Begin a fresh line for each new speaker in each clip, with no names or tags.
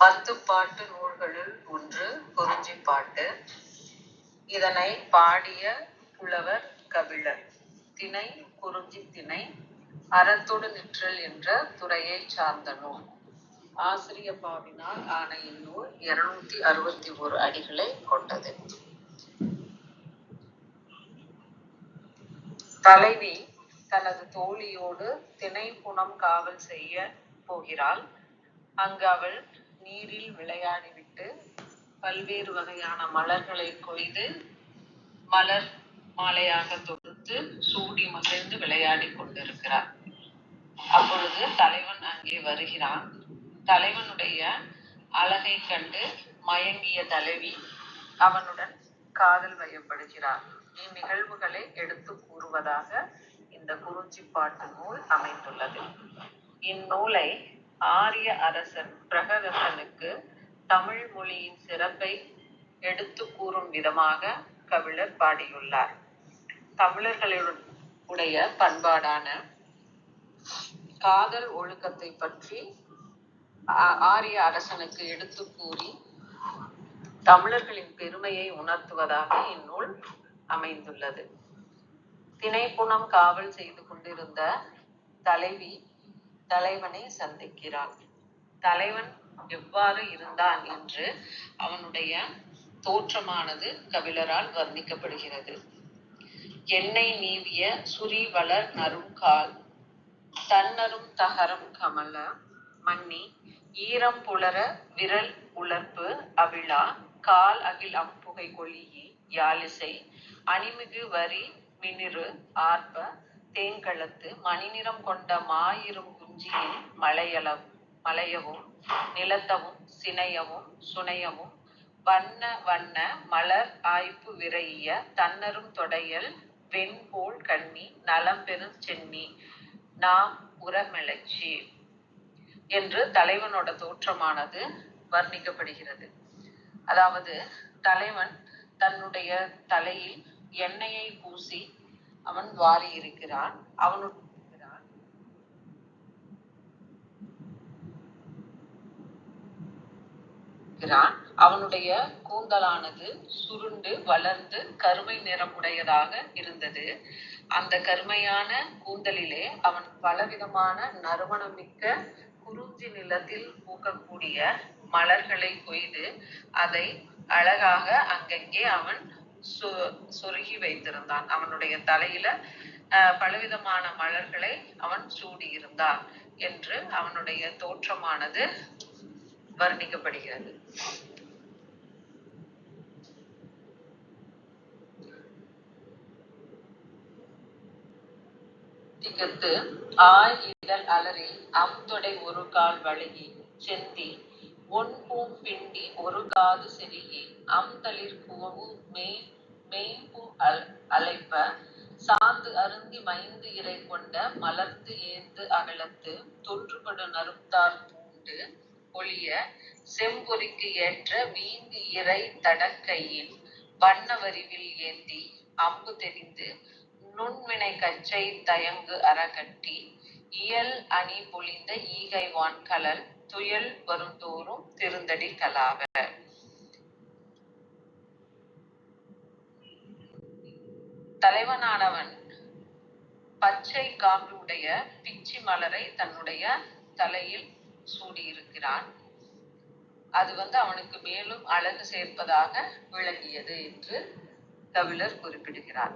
பத்து பாட்டு நூல்களுள் ஒன்று குறிஞ்சிப்பாட்டு. இதனை பாடிய புலவர் கபிலர். திணை குறிஞ்சி திணை. அறத்தொடு நிற்றல் என்ற துறையைச் சார்ந்த நூல். ஆசிரிய பாவினால் ஆன இந்நூல் இருநூத்தி அறுபத்தி ஒரு அடிகளை கொண்டது. தலைவி தனது தோழியோடு திணை குணம் காவல் செய்யப் போகிறாள். அங்கு அவள் நீரில் விளையாடிவிட்டு பல்வேறு வகையான மலர்களைக் கொய்து மலர் மாலையாகத் தொடுத்து சூடி மகிழ்ந்து விளையாடி கொண்டிருக்கிறார் அப்பொழுது தலைவன் அங்கே வருகிறான். தலைவனுடைய அழகை கண்டு மயங்கிய தலைவி அவனுடன் காதல் வயப்படுகிறார் இந்நிகழ்வுகளை எடுத்துக் கூறுவதாக இந்த குறிஞ்சிப்பாட்டு நூல் அமைந்துள்ளது. இந்நூலை ஆரிய அரசன் பிரகதத்தனுக்கு தமிழ் மொழியின் சிறப்பை எடுத்துக் கூறும் விதமாக கபிலர் பாடியுள்ளார். தமிழர்களுடைய பண்பாடான காதல் ஒழுக்கத்தைப் பற்றி ஆரிய அரசனுக்கு எடுத்து கூறி தமிழர்களின் பெருமையை உணர்த்துவதாக இந்நூல் அமைந்துள்ளது. திணைப்புணம் காவல் செய்து கொண்டிருந்த தலைவி தலைவனை சந்திக்கிறாள். தலைவன் எவ்வாறு இருந்தான் என்று அவனுடைய தோற்றமானது கபிலரால் வர்ணிக்கப்படுகிறது. எண்ணெய் நீவிய சுரி வளர் நறுங்கால் தன்னரும் தகரம் கமல மன்னி ஈரம் புலர விரல் உலர்ப்பு அவிழா கால் அகில் அம்புகை கொளீஇ யாழிசை அணிமிகு வரி மினிறு ஆர்ப்ப தேங்களத்து மணிநிறம் கொண்ட மாயிரும் மாஇரும் குஞ்சியின் மலையவும் நிலத்தவும் சினையவும் சுனையவும் வண்ண வண்ண மலர் ஆய்ப்பு விரைஇய தன்னரும் தொடையல் வெண் கண்ணி நலம்பெரும் சென்னி நாம் உரமிளச்சி என்று தலைவனோட தோற்றமானது வர்ணிக்கப்படுகிறது. அதாவது தலைவன் தன்னுடைய தலையில் எண்ணெயை பூசி அவன் வாரி இருக்கிறான் அவனு அவனுடைய அவனுடைய கூந்தலானது சுருண்டு வளர்ந்து கருமை நிறமுடையதாக இருந்தது. அந்த கருமையான கூந்தலிலே அவன் பலவிதமான நறுமணமிக்க குறிஞ்சி நிலத்தில் பூக்கக்கூடிய மலர்களை கொய்து அதை அழகாக அங்கங்கே அவன் சொருகி வைத்திருந்தான். அவனுடைய தலையில பலவிதமான மலர்களை அவன் சூடியிருந்தான் என்று அவனுடைய தோற்றமானது வர்ணிக்கப்படுகிறது. திகத்து ஆய் இதழ் அலறி அம் தொடை ஒருகால் வழுகி செந்தி ஒண் பூம் பிண்டி ஒருகாது செரீஇ அம் தளிர் குவவு அல் அழைப்ப சாந்து அருந்தி மைந்து இறை கொண்ட மலர்த்து ஏந்து அகலத்து தொன்றுபடு நறுத்தார் பூண்டு பொலிய செம்பொறிக்கு ஏற்ற வீங்கு இறை தடக்கையின் வண்ண வரிவில் ஏந்தி அம்பு தெரிந்து நுண்வினை கச்சை தயங்கு அறகட்டி இயல் அணி பொழிந்த ஈகை வான் கலல் துயல் வருந்தோறும் திருந்தடி கலாவ. தலைவனானவன் பச்சை காம்பு உடைய பிச்சி மலரை தன்னுடைய தலையில் சூடியிருக்கிறான். அது வந்து அவனுக்கு மேலும் அழகு சேர்ப்பதாக விளங்கியது என்று கபிலர் குறிப்பிடுகிறார்.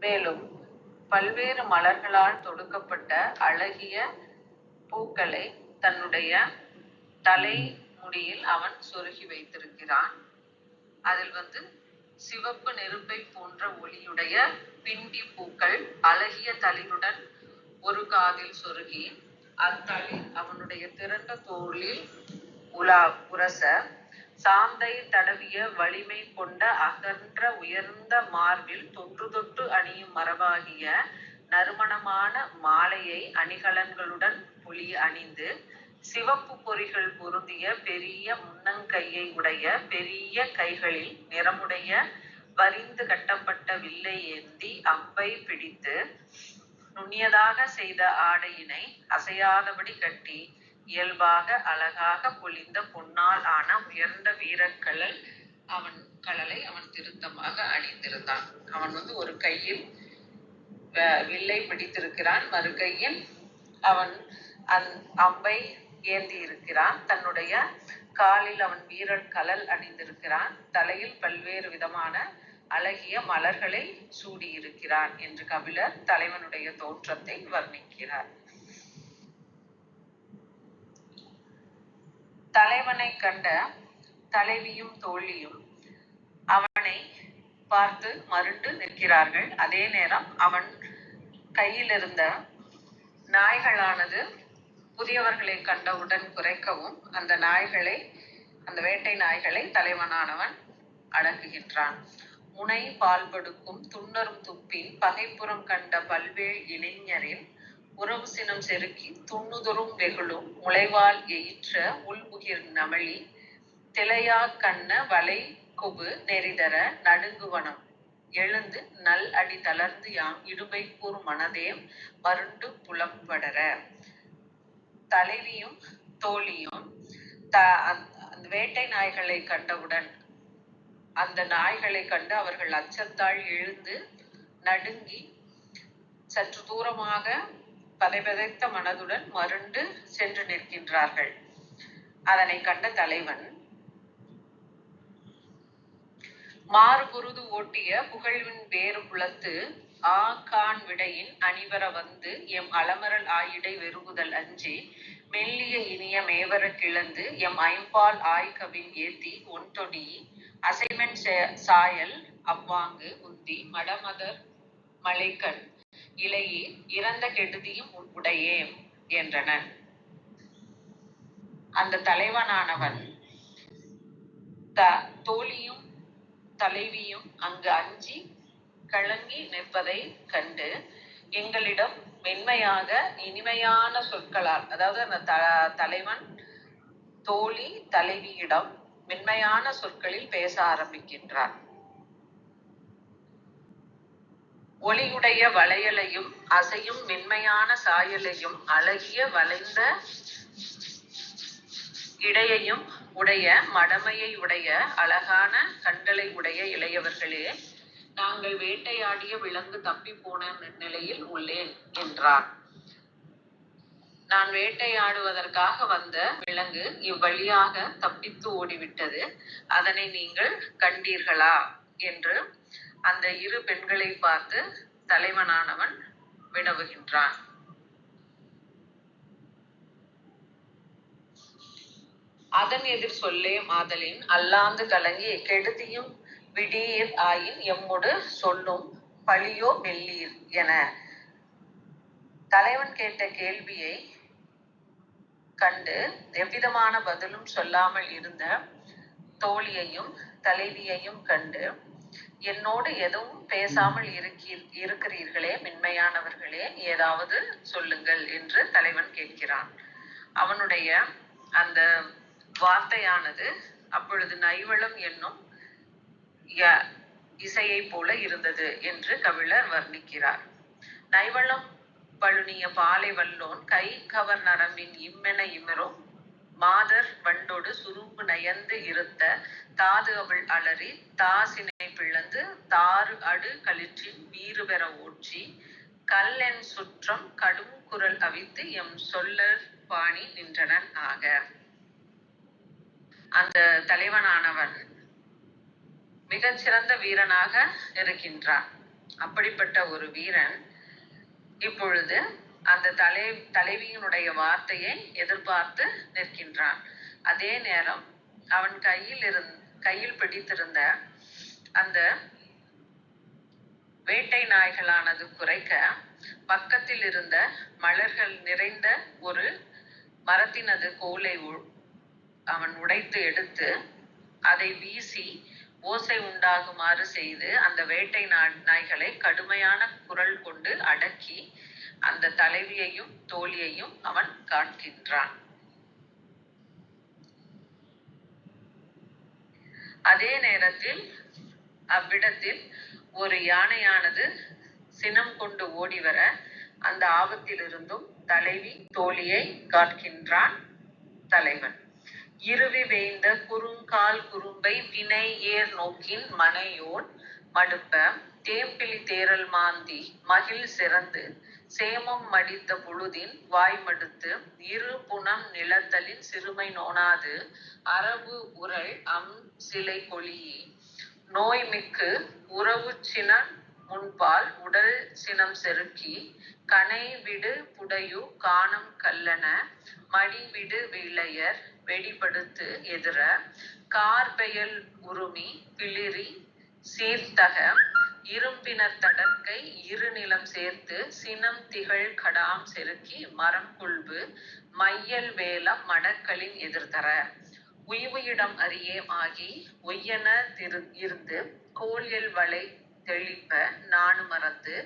மேலும் பல்வேறு மலர்களால் தொடுக்கப்பட்ட அழகிய பூக்களை தன்னுடைய தலை முடியில் அவன் சொருகி வைத்திருக்கிறான். அதில் வந்து சிவப்பு நெருப்பைப் போன்ற ஒளியுடைய பிண்டிப் பூக்கள் அழகிய தலியுடன் ஒரு காதில் சொருகி அத்தளி அவனுடைய திரண்ட தோளில் உலா உரச சாந்தை தடவிய வலிமை கொண்ட அகன்ற உயர்ந்த மார்பில் தொன்று தொட்டு அணியும் மரபாகிய நறுமணமான மாலையை அணிகலன்களுடன் புலி அணிந்து சிவப்பு பொறிகள் பொருந்திய பெரிய முன்னங்கையை உடைய பெரிய கைகளில் நிறமுடைய வரிந்து கட்டப்பட்ட வில்லை ஏந்தி அம்பை பிடித்து நுண்ணியதாக செய்த ஆடையினை அசையாதபடி கட்டி இயல்பாக அழகாக பொலிந்த பொன்னால் ஆன உயர்ந்த வீரக்கழல் அவன் கழலை அவன் திருத்தமாக அணிந்திருந்தான். அவன் வந்து ஒரு கையில் வில்லை பிடித்திருக்கிறான். மறு கையில் அவன் அந் அம்பை ஏந்தி இருக்கிறான் தன்னுடைய காலில் அவன் வீரன் கலல் அணிந்திருக்கிறான். தலையில் பல்வேறு விதமான அழகிய மலர்களை சூடியிருக்கிறான் என்று கபிலர் தலைவனுடைய தோற்றத்தை வர்ணிக்கிறார். தலைவனை கண்ட தலைவியும் தோழியும் அவனை பார்த்து மருண்டு நிற்கிறார்கள். அதே நேரம் அவன் கையில் இருந்த நாய்களானது புதியவர்களை கண்டவுடன் குறைக்கவும் அந்த நாய்களை அந்த வேட்டை நாய்களை தலைவனானவன் அடக்குகின்றான். முனை பால் கொடுக்கும் துண்ணரும் துப்பின் பகைப்புறம் கண்ட பல்வேல் இளைஞரில் உறவு சினம் செருக்கி துண்ணுதொரும் வெகுளும் முளைவால் எயிற்ற உள்முகிர் நமளி திளையா கண்ண வளை கொபு நெறிதர நடுங்குவனம். எழுந்து நல் அடி தளர்ந்து யாம் இடுமை கூர் மனதே மருண்டு புலம்படர தலைவியும் தோழியும் த அந்த வேட்டை நாய்களை கண்டவுடன் அந்த நாய்களை கண்டு அவர்கள் அச்சத்தால் எழுந்து நடுங்கி சற்று தூரமாக பதைபதைத்த மனதுடன் மருண்டு சென்று நிற்கின்றார்கள். அதனை கண்ட தலைவன் மாறுபுருது ஓட்டிய புகழ்வின் வேறு புலத்து ஆ கான் விடையின் அணிவர வந்து எம் அலமரல் ஆயிடை வெறுகுதல் அஞ்சி மெல்லிய இனிய மேவர கிளந்து எம் ஐம்பால் ஆய்கவின் ஏத்தி ஒன்தொடி அசைமென் சாயல் அவ்வாங்கு உந்தி மடமதர் மலைக்கண் இலையே இறந்த கெடுதியும் உடையே என்றனர் அந்த தலைவனானவன் த தோழியும் தலைவியும் அங்கு அஞ்சி கலங்கி நிற்பதை கண்டு எங்களிடம் மென்மையாக இனிமையான சொற்களால் அதாவது அந்த த தலைவன் தோழி தலைவியிடம் மென்மையான சொற்களில் பேச ஆரம்பிக்கின்றார். ஒளியுடைய வளையலையும் அசையும் மென்மையான சாயலையும் அழகிய வளைந்த இடையையும் உடைய மடமையை உடைய அழகான கண்களை உடைய இளையவர்களே நாங்கள் வேட்டையாடிய விலங்கு தப்பி போன நிலையில் உள்ளேன் என்றார். நான் வேட்டையாடுவதற்காக வந்த விலங்கு இவ்வழியாக தப்பித்து ஓடிவிட்டது. அதனை நீங்கள் கண்டீர்களா? என்று அந்த இரு பெண்களை பார்த்து தலைவனானவன் வினவுகின்றான். அதன் எதிர் சொல்லே மாதலின் அல்லாந்து கலங்கி கெடுதியும் விடீர் ஆயின் எம்முடு சொல்லும் பழியோ மெல்லீர் என. தலைவன் கேட்ட கேள்வியை கண்டு எவ்விதமான பதிலும் சொல்லாமல் இருந்த தோழியையும் தலைவியையும் கண்டு என்னோடு எதுவும் பேசாமல் இருக்கி இருக்கிறீர்களே மென்மையானவர்களே ஏதாவது சொல்லுங்கள் என்று தலைவன் கேட்கிறான். அவனுடைய அந்த வார்த்தையானது அப்பொழுது நைவளம் என்னும் ய- இசையைப் போல இருந்தது என்று கவிழர் வர்ணிக்கிறார். நைவளம் பழுனிய பாலை வல்லோன் கை கவர் நரம்பின் இம்மென இமரும். மாதர் வண்டோடு சுரும்பு நயந்து இருத்த தாது அவள் அலறி தாசினை பிளந்து தாறு அடு கழிற்றின் வீறு பெற ஊற்றி கல்லென் சுற்றம் கடும் குரல் அவித்து எம் சொல்லர் பாணி நின்றனன் ஆக. அந்த தலைவனானவன் மிகச்சிறந்த வீரனாக இருக்கின்றான். அப்படிப்பட்ட ஒரு வீரன் இப்பொழுது அந்த தலை தலைவியினுடைய வார்த்தையை எதிர்பார்த்து நிற்கின்றான். அதே நேரம் அவன் கையில் இருந் கையில் பிடித்திருந்த அந்த வேட்டை நாய்களானது குறைக்க பக்கத்தில் இருந்த மலர்கள் நிறைந்த ஒரு மரத்தினது கோலை அவன் உடைத்து எடுத்து அதை வீசி ஓசை உண்டாகுமாறு செய்து அந்த வேட்டை நா- நாய்களை கடுமையான குரல் கொண்டு அடக்கி அந்த தலைவியையும் தோழியையும் அவன் காண்கின்றான். அதே நேரத்தில் அவ்விடத்தில் ஒரு யானையானது சினம் கொண்டு ஓடி வர அந்த ஆபத்திலிருந்தும் தலைவி தோழியை காண்கின்றான் தலைவன். இருவி வேய்ந்த குறுங்கால் குறும்பை வினை ஏர் நோக்கின் மனையோன் மடுப்ப தேம்பிலி தேரல் மாந்தி மகிழ் சிறந்து சேமம் மடித்த பொழுதின் வாய்மடுத்து இரு புனம் நிலத்தலின் சிறுமை நோனாது அரவு உரல் அம் சிலை கொளியி. நோய் மிக்கு உறவுச் சினன் முன்பால் உடல் சினம் செருக்கி கனை விடு புடையு காணம் கல்லன மடிவிடு விளையர் வெளிப்படுத்து எதிர கார்பெயல் உருமி பிளிரி சீர்த்தக இரும்பினர் தடற்கை இருநிலம் சேர்த்து சினம் திகழ் கடாம் செருக்கி மரம் கொள்பு மையல் வேலம் மடக்களின் எதிர்தர. உய்வு இடம் ஆகி ஒய்யென திரு இருந்து கோலியல் வளை தெளிப்ப நானு மறந்து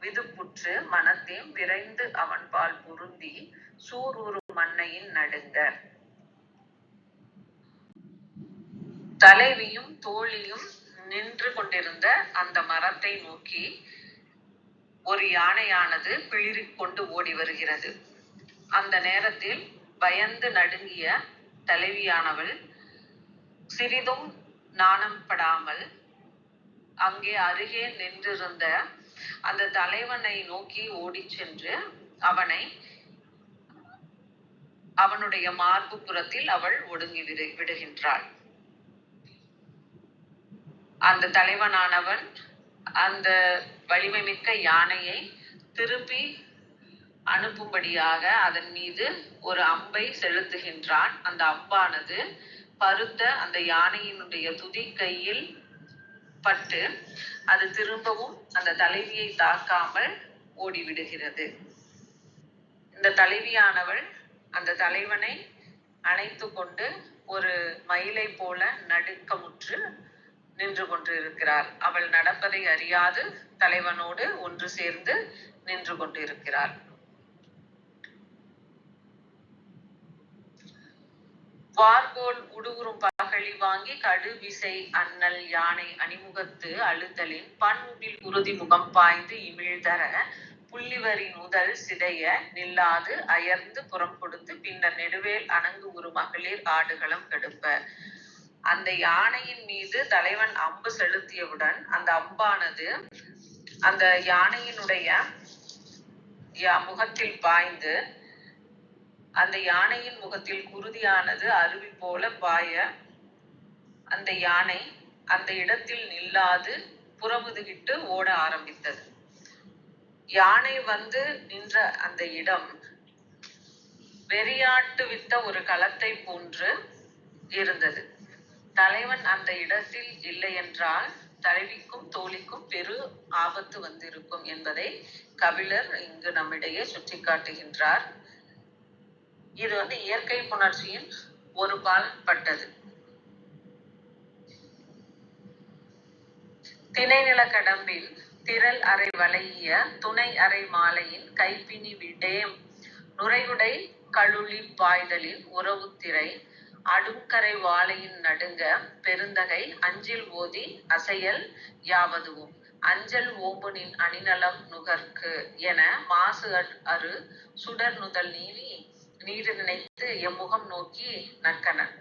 விதுப்புற்று மனத்தேம் விரைந்து அவன்பால் பொருந்தி சூரூரு மன்னையின் நடுங்க. தலைவியும் தோழியும் நின்று கொண்டிருந்த அந்த மரத்தை நோக்கி ஒரு யானையானது பிளிரிக் கொண்டு ஓடி வருகிறது. அந்த நேரத்தில் பயந்து நடுங்கிய தலைவியானவள் சிறிதும் நாணப்படாமல் அங்கே அருகே நின்றிருந்த அந்த தலைவனை நோக்கி ஓடிச் சென்று அவனை அவனுடைய மார்பு புறத்தில் அவள் ஒடுங்கி விடு விடுகின்றாள். அந்த தலைவனானவன் அந்த வலிமை மிக்க யானையை திருப்பி அனுப்பும்படியாக அதன் மீது ஒரு அம்பை செலுத்துகின்றான். அந்த அம்பானது பருத்த அந்த யானையினுடைய துதி கையில் பட்டு அது திரும்பவும் அந்த தலைவியை தாக்காமல் ஓடிவிடுகிறது. இந்த தலைவியானவள் அந்த தலைவனை அணைத்து கொண்டு ஒரு மயிலை போல நடுக்கமுற்று நின்று கொண்டிருக்கிறார். அவள் நடப்பதை அறியாது தலைவனோடு ஒன்று சேர்ந்து நின்று கொண்டிருக்கிறாள். வார்கோல் உடுகுறும் பகழி வாங்கி கடுவிசை அண்ணல் யானை அணிமுகத்து அழுத்தலின் பண்பில் உறுதி முகம் பாய்ந்து இமிழ்தர புள்ளிவரின் முதல் சிதைய நில்லாது அயர்ந்து புறம் கொடுத்து பின்னர் நெடுவேல் அணங்கு ஒரு மகளிர் ஆடுகளம் கெடுப்ப அந்த யானையின் மீது தலைவன் அம்பு செலுத்தியவுடன் அந்த அம்பானது அந்த யானையினுடைய யா- முகத்தில் பாய்ந்து அந்த யானையின் முகத்தில் குருதியானது அருவி போல பாய அந்த யானை அந்த இடத்தில் நில்லாது புறமுதுகிட்டு ஓட ஆரம்பித்தது. யானை வந்து நின்ற அந்த இடம் வெறியாட்டு வித்த ஒரு களத்தை போன்று இருந்தது. தலைவன் அந்த இடத்தில் இல்லை என்றால் தலைவிக்கும் தோழிக்கும் பெரு ஆபத்து வந்திருக்கும் என்பதை கபிலர் இங்கு நம்மிடையே சுட்டிக்காட்டுகின்றார். இது வந்து இயற்கை புணர்ச்சியின் ஒரு பால்பட்டது திணைநில கடம்பில் திரள் அறை வளைய துணை அறை மாலையின் கைப்பினி விடேம் நுரையுடை கழுளி பாய்தலின் உறவுத்திரை அடுக்கரை வாழையின் நடுங்க பெருந்தகை அஞ்சில் ஓதி அசையல் யாவதுவும். அஞ்சல் ஓம்புனின் அணிநலம் நுகர்க்கு என மாசு அரு சுடர் நுதல் நீவி நீடு நினைத்து எம்முகம் நோக்கி நற்கனன்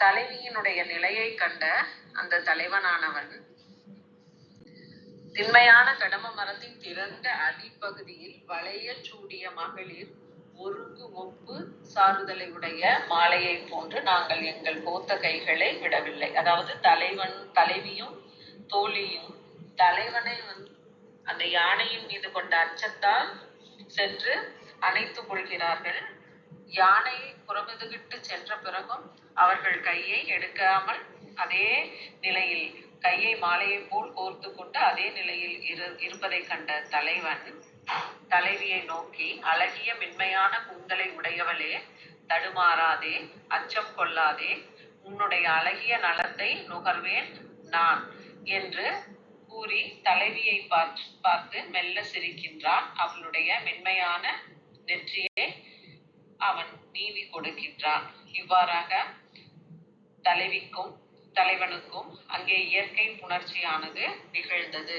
தலைவியினுடைய நிலையை கண்ட அந்த தலைவனானவன் திண்மையான கடம மரத்தின் திறந்த அடிப்பகுதியில் வளையச் சூடிய மகளிர் ஒருங்கு ஒப்பு சாறுதலை உடைய மாலையை போன்று நாங்கள் எங்கள் கோத்த கைகளை விடவில்லை. அதாவது தலைவன் தலைவியும் தோழியும் தலைவனை அந்த யானையின் மீது கொண்ட அச்சத்தால் சென்று அணைத்துக் கொள்கிறார்கள். யானை புறமுதுகிட்டு சென்ற பிறகும் அவர்கள் கையை எடுக்காமல் அதே நிலையில் கையை மாலையை போல் கோர்த்து கொண்டு அதே நிலையில் இரு இருப்பதை கண்ட தலைவன் தலைவியை நோக்கி அழகிய மென்மையான கூந்தலை உடையவளே தடுமாறாதே அச்சம் கொள்ளாதே உன்னுடைய அழகிய நலத்தை நுகர்வேன் நான் என்று கூறி தலைவியை பார்த்து பார்த்து மெல்ல சிரிக்கின்றான். அவளுடைய மென்மையான நெற்றியை அவன் நீவி கொடுக்கின்றான். இவ்வாறாக தலைவிக்கும் தலைவனுக்கும் அங்கே இயற்கை புணர்ச்சியானது நிகழ்ந்தது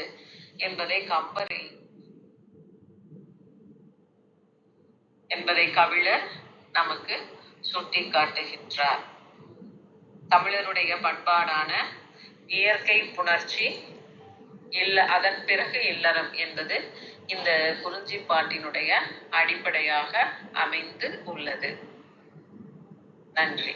என்பதை கம்பரில் என்பதை கபிலர் நமக்கு சுட்டி காட்டுகின்றார் தமிழருடைய பண்பாடான இயற்கை புணர்ச்சி இல்ல அதன் பிறகு இல்லறம் என்பது இந்த குறிஞ்சி பாட்டினுடைய அடிப்படையாக அமைந்து உள்ளது. நன்றி.